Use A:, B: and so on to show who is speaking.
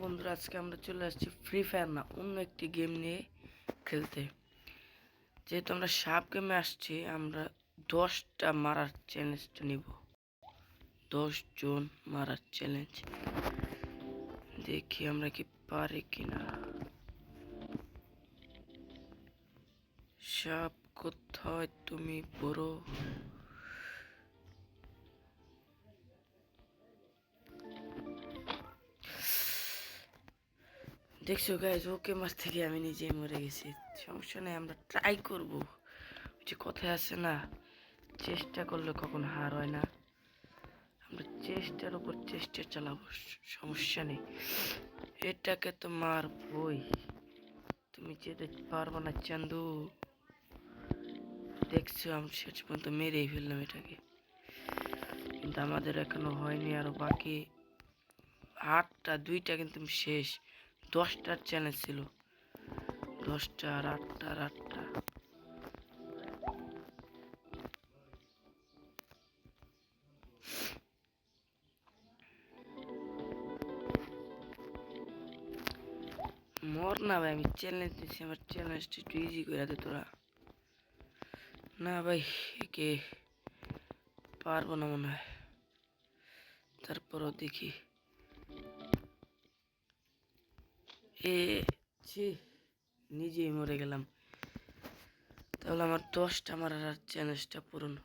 A: বন্ধুরা, আজকে আমরা চলে আসছি ফ্রি ফায়ার না, অন্য একটি গেম নিয়ে খেলতে। যেহেতু আমরা সাপ গেমে আসছি, আমরা দশটা মারার চ্যালেঞ্জটা নিব। জন মারার চ্যালেঞ্জ দেখি আমরা কি পারি কিনা। সাপ কোথায় তুমি বড়। দেখছ গাইজ ওকে মাছ থেকে আমি নিজেই মরে গেছি। সমস্যা নেই, আমরা ট্রাই করব। যে কথায় আছে না, চেষ্টা করলে কখন হার হয় না। আমরা চেষ্টার উপর চেষ্টা চালাবো সমস্যা নেই। এটাকে তো মারবই। তুমি যেতে পারব না চান্দু। দেখছ, আমি শেষ পর্যন্ত মেরেই ফেললাম এটাকে। কিন্তু আমাদের এখনও হয়নি, আরও বাকি আটটা, দুইটা কিন্তু শেষ। দশটার চ্যালেঞ্জ ছিল। দশটা আর আটটা আর আটটা। মর না ভাই, আমি চ্যালেঞ্জ দিচ্ছি আমার চ্যালেঞ্জটা একটু ইজি করে দে তোরা। না ভাই, একে পারব না মনে হয়। তারপরও দেখি। এ ছি নিজেই মরে গেলাম। তাহলে আমার দশটা মারার আর চ্যালেঞ্জটা পূরণ